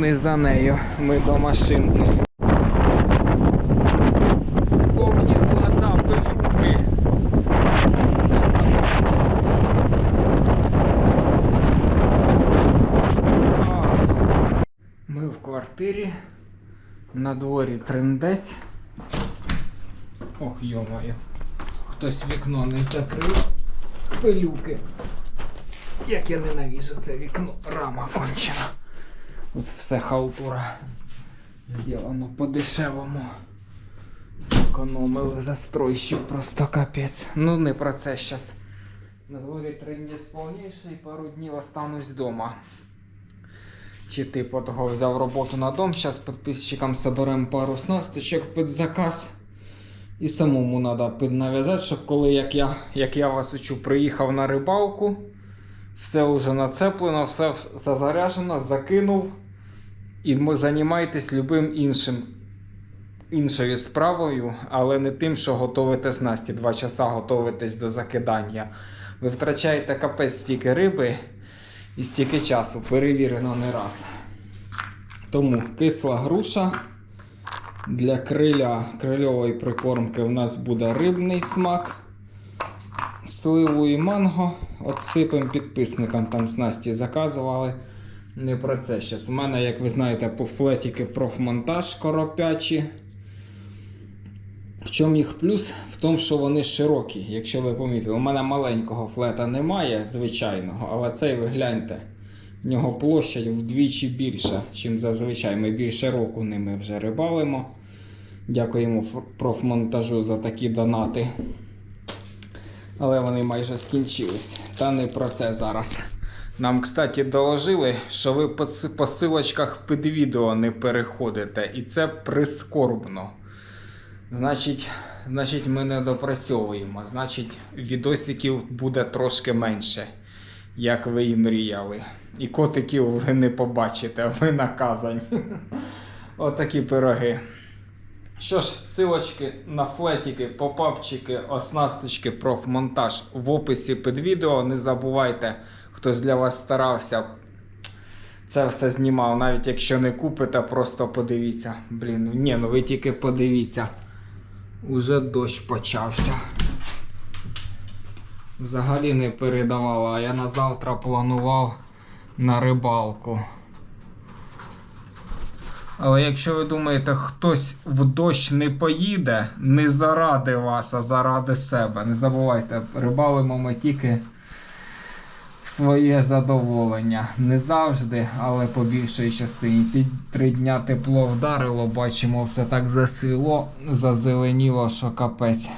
не за нею, ми до машинки. Повні глаза, пилюки. Ми в квартирі. На дворі трендець. Ох, йомаю. Хтось вікно не закрив. Пилюки. Як я ненавижу це вікно, рама кончена. Тут все халтура. Зроблено по-дешевому. Зекономили застройщик просто капець. Ну не про це зараз. На дворі трендець повніший, пару днів останусь вдома. Чи типу того взяв роботу на дом. Зараз підписчикам соберемо пару снасточок під заказ. І самому треба піднав'язати, щоб коли як я, як я вас учу, приїхав на рибалку, все вже нацеплено, все зазаряжено, закинув. І займайтесь любим іншим іншою справою, але не тим, що готовите снасті. Два часа готовитесь до закидання. Ви втрачаєте капець стільки риби і стільки часу, перевірено не раз. Тому кисла груша. Для криля крильової прикормки у нас буде рибний смак. Сливу і манго. Отсипем підписникам там снасті заказували. Не про це зараз. У мене, як ви знаєте, по флетіки профмонтаж коропячі. В чому їх плюс? В тому, що вони широкі. Якщо ви помітили, у мене маленького флета немає, звичайного, але цей ви гляньте. В нього площадь вдвічі більша, ніж зазвичай. Ми більше року ними вже рибалимо. Дякуємо профмонтажу за такі донати. Але вони майже скінчились. Та не про це зараз. Нам, кстати, доложили, що ви по силочках під відео не переходите, і це прискорбно. Значить, значить, ми не допрацьовуємо. Значить, відосиків буде трошки менше, як ви і мріяли. І котиків ви не побачите, ви наказані. Отакі пироги. Що ж, силочки на флетики, попапчики, оснасточки, профмонтаж в описі під відео. Не забувайте, хтось для вас старався. Це все знімав, навіть якщо не купите, просто подивіться. Блін, ні, ну ви тільки подивіться. Уже дощ почався. Взагалі не передавала, а я на завтра планував на рибалку. Але якщо ви думаєте, хтось в дощ не поїде, не заради вас, а заради себе. Не забувайте, рибалимо ми тільки своє задоволення. Не завжди, але по більшій частині. Ці три дня тепло вдарило, бачимо, все так засвіло, зазеленіло, що капець.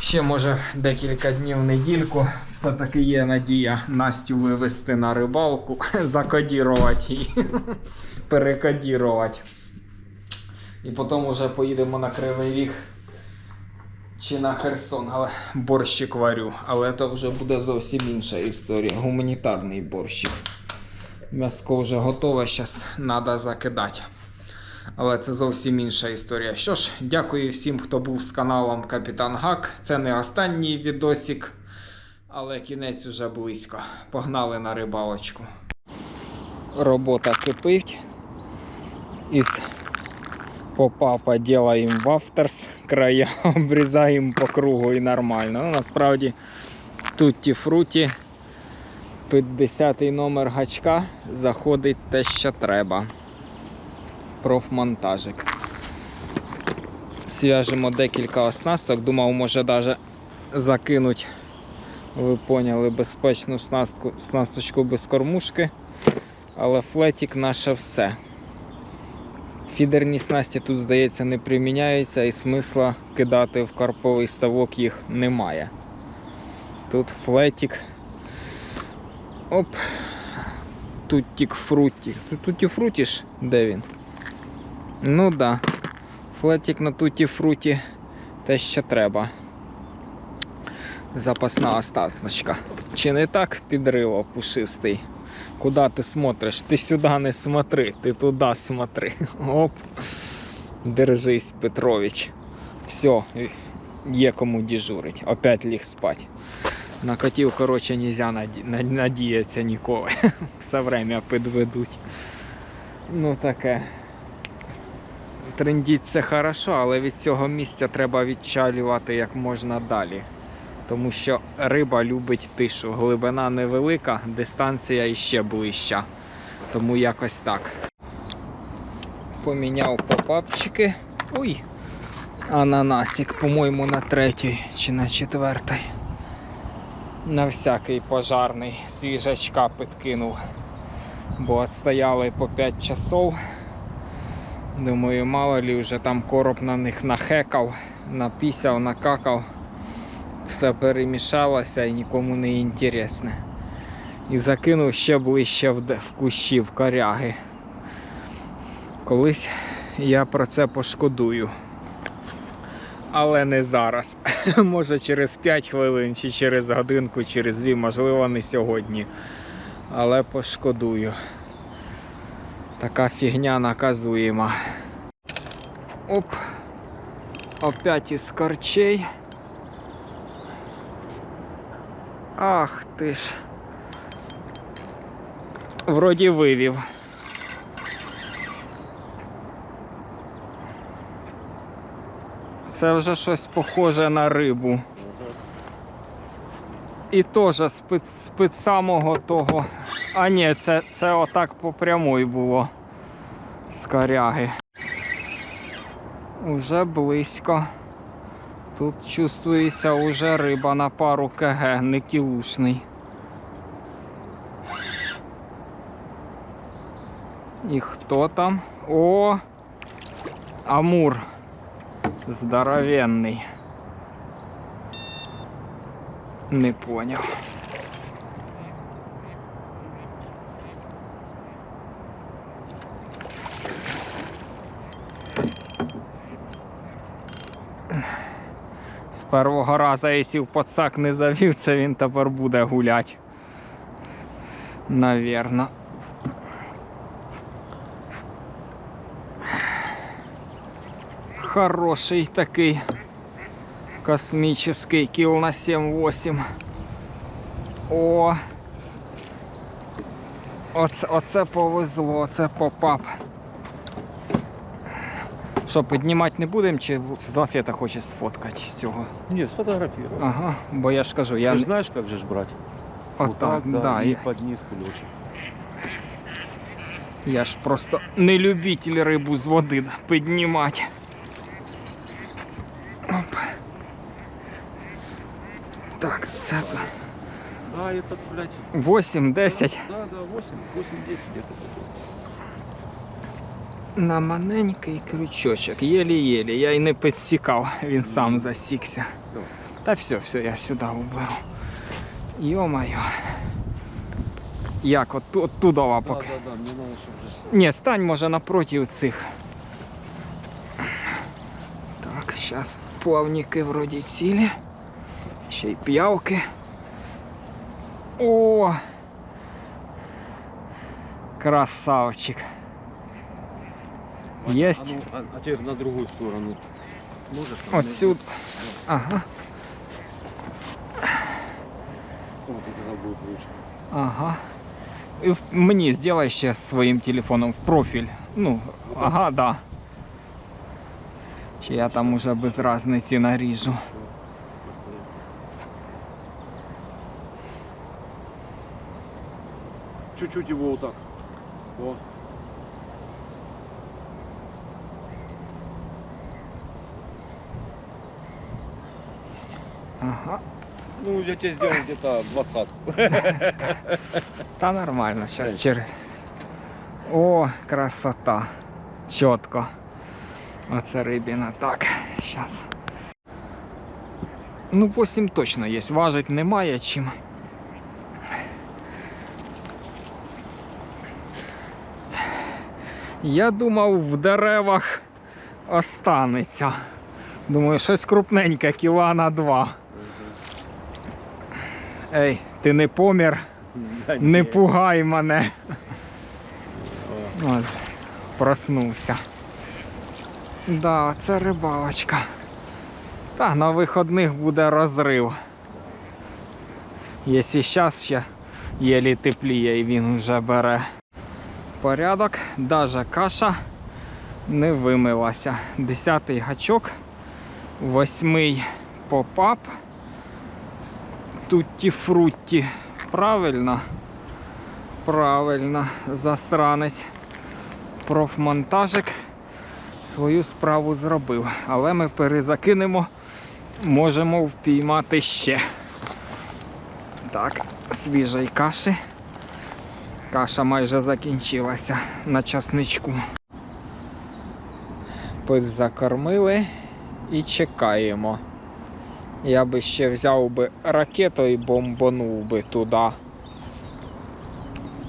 Ще може декілька днів недільку. Все-таки є надія Настю вивезти на рибалку, закодірувати її, перекодірувати. І потім вже поїдемо на Кривий Ріг чи на Херсон, але борщик варю. Але це вже буде зовсім інша історія. Гуманітарний борщик. М'яско вже готове, зараз треба закидати. Але це зовсім інша історія. Що ж, дякую всім, хто був з каналом Капітан Гак. Це не останній відосик, але кінець уже близько. Погнали на рибалочку. Робота кипить. Із попапа делаємо вафтерс, края обрізаємо по кругу і нормально. Ну, насправді тут ті фруті. Під 10 номер гачка заходить те, що треба профмонтажик. Свяжемо декілька оснасток. Думав, може навіть закинуть, ви поняли, безпечну снастку, снасточку без кормушки. Але флетік наше все. Фідерні снасті тут, здається, не приміняються і смисла кидати в карповий ставок їх немає. Тут флетік. Оп. Туттік фруті. Тут туті фруті? Де він? Ну да. Флетик на туті фруті те, що треба. Запасна остаточка. Чи не так підрило пушистий? Куда ти смотриш? Ти сюди не смотри, ти туди смотри. Оп. Держись, Петрович. Все, є кому дежурить. Опять ліг спать. На котів, коротше, нельзя наді... надіятися ніколи. Все время підведуть. Ну таке. Трендіть це хорошо, але від цього місця треба відчалювати як можна далі. Тому що риба любить тишу. Глибина невелика, дистанція іще ближча. Тому якось так. Поміняв попапчики. Ой! Ананасик, по-моєму, на третій чи на четвертий. На всякий пожарний свіжачка підкинув. Бо стояли по 5 часов. Думаю, мало ли вже там короб на них нахекав, напісяв, накакав. Все перемішалося і нікому не інтересне. І закинув ще ближче в, кущі, в коряги. Колись я про це пошкодую. Але не зараз. Може через 5 хвилин, чи через годинку, через дві, можливо, не сьогодні. Але пошкодую. Така фігня наказуєма. Оп. Опять із корчей. Ах ти ж. Вроді вивів. Це вже щось похоже на рибу. І теж з-під, самого того. А ні, це, це отак по прямой було. З коряги. Уже близько. Тут чувствується уже риба на пару кг, не кілушний. І хто там? О! Амур. Здоровенний. Не поняв. З першого разу, якщо пацак не завів, це він тепер буде гулять. Навірно. Хороший такий космический кіл на 7-8. О! Оце, оце повезло, це попап. Що, піднімати не будемо, чи Зафета хоче сфоткати з цього? Не, сфотографировал. Ага, бо я ж кажу, я Ты не- же знаешь, как же ж брать? отак, да, да, и я, под низ ключик. я ж просто не любитель рибу з води піднімати. Оп. Так, це А, этот, блядь. 8-10 Да, да, 8, 8-10 где-то. На маленький крючочок. Єлі-єлі. Я й не підсікав, він сам засікся. Та все, все, я сюди уберу. Йо-моє. Як от, оттудова Да, поки. да, да, мне надо, чтобы же... Ні, стань може напроти цих. Так, зараз плавники вроді цілі. Ще й п'явки. О! Красавчик. А- Есть. А, ну, а, а теперь на другую сторону. Сможешь? там Отсюда. найти? Ага, Вот это будет лучше. ага. І в- мені сделай ще своїм телефоном в профіль. Ну, ага, да. Чи я там уже без разниці наріжу. Чуть-чуть его вот так. О. Ага. Ну, я тебе сделал где-то двадцатку. Та нормально, Ей. через. О, красота. Чітко. Оце рибіна. Так, зараз. Ну, 8 точно є. Важить немає чим. Я думав, в деревах останеться. Думаю, щось крупненьке, кіла на два. Ей, ти не помір. Да Не пугай мене. О. Ось, проснувся. Да, це рибалочка. Та на виходних буде розрив. Якщо зараз ще єлі тепліє і він вже бере порядок, даже каша не вимилася. Десятий гачок, восьмий попап. Тутті фрутті. Правильно? Правильно, засранець. Профмонтажик свою справу зробив. Але ми перезакинемо, можемо впіймати ще. Так, свіжої каші. Каша майже закінчилася на часничку. Закормили і чекаємо. Я би ще взяв би ракету і бомбанув би туди.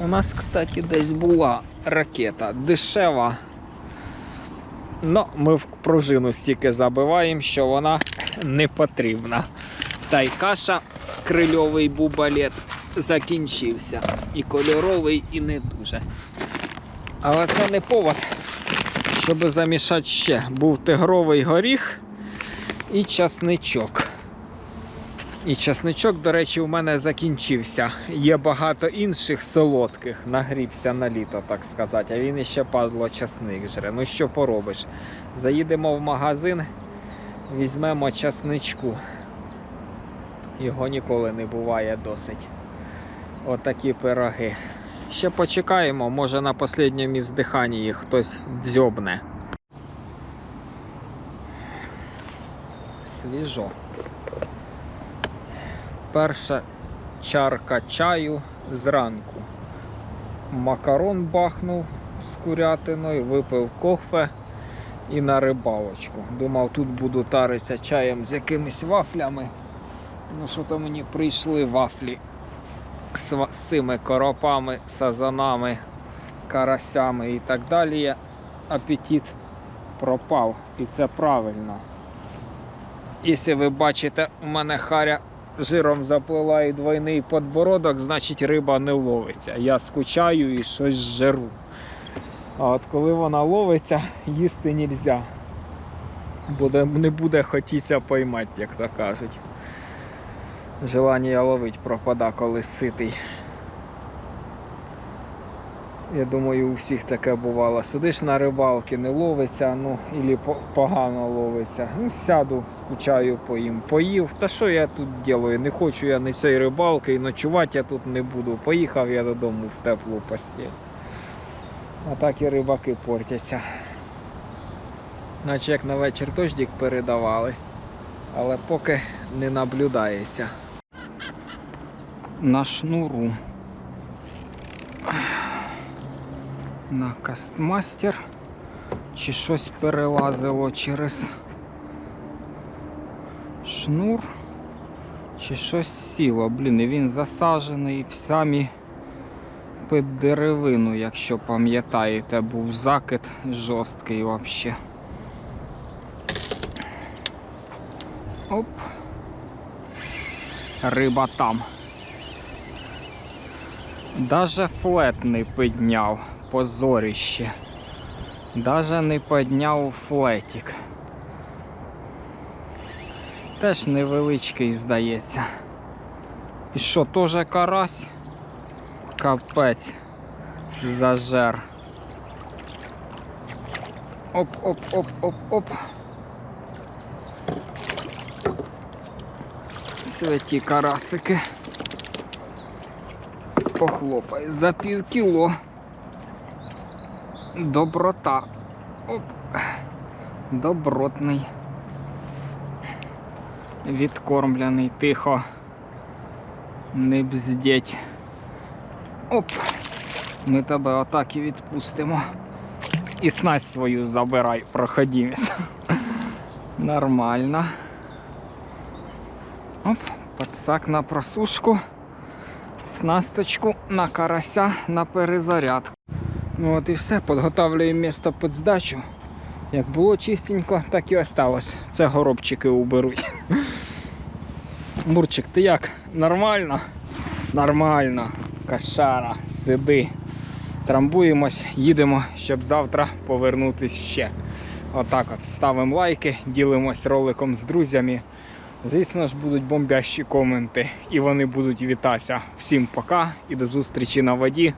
У нас, кстати, десь була ракета дешева. Ну, ми в пружину стільки забиваємо, що вона не потрібна. Та й каша, крильовий бубалет закінчився. І кольоровий, і не дуже. Але це не повод, щоб замішати ще. Був тигровий горіх і часничок. І часничок, до речі, у мене закінчився. Є багато інших солодких, нагрівся на літо, так сказати, а він іще падло часник жре. Ну що поробиш? Заїдемо в магазин, візьмемо часничку. Його ніколи не буває досить. Отакі пироги. Ще почекаємо, може на останньому здиханні їх хтось дзьобне. Свіжо. Перша чарка чаю зранку. Макарон бахнув з курятиною, випив кофе і на рибалочку. Думав, тут буду таритися чаєм з якимись вафлями. Ну що то мені прийшли вафлі з, з цими коропами, сазанами, карасями і так далі. Апетит пропав. І це правильно. Якщо ви бачите, у мене харя жиром заплила і двойний подбородок, значить риба не ловиться. Я скучаю і щось жеру. А от коли вона ловиться, їсти не можна. Буде, не буде хотіться поймати, як то кажуть. Желання ловить пропада, коли ситий. Я думаю, у всіх таке бувало. Сидиш на рибалці, не ловиться, ну, ілі погано ловиться. Ну, сяду, скучаю, поїм. Поїв. Та що я тут делаю? Не хочу я ні цієї рибалки і ночувати я тут не буду. Поїхав я додому в теплу постіль. А так і рибаки портяться. Наче як на вечір дождик передавали, але поки не наблюдається. На шнуру. На кастмастер. Чи щось перелазило через шнур, чи щось сіло. Блін, і він засаджений в самі під деревину, якщо пам'ятаєте, був закид жорсткий взагалі. Оп. Риба там. Даже флет не підняв позоріще. Даже не підняв флетик. Теж невеличкий, здається. І що, теж карась? Капець. Зажер. Оп-оп-оп-оп-оп. Святі карасики. Похлопай за пів кіло. Доброта. Оп. Добротний. Відкормлений тихо. Не бздеть. Оп. Ми тебе отак і відпустимо. І снасть свою забирай, проходимець. Нормально. Оп, подсак на просушку. Снасточку на карася на перезарядку. Ну от і все, підготовлюємо місто під здачу. Як було чистенько, так і осталось. Це горобчики уберуть. Мурчик, ти як? Нормально? Нормально. Кошара, сиди. Трамбуємось, їдемо, щоб завтра повернутися ще. Отак от ставимо лайки, ділимось роликом з друзями. Звісно ж, будуть бомбящі коменти, і вони будуть вітатися. Всім пока і до зустрічі на воді.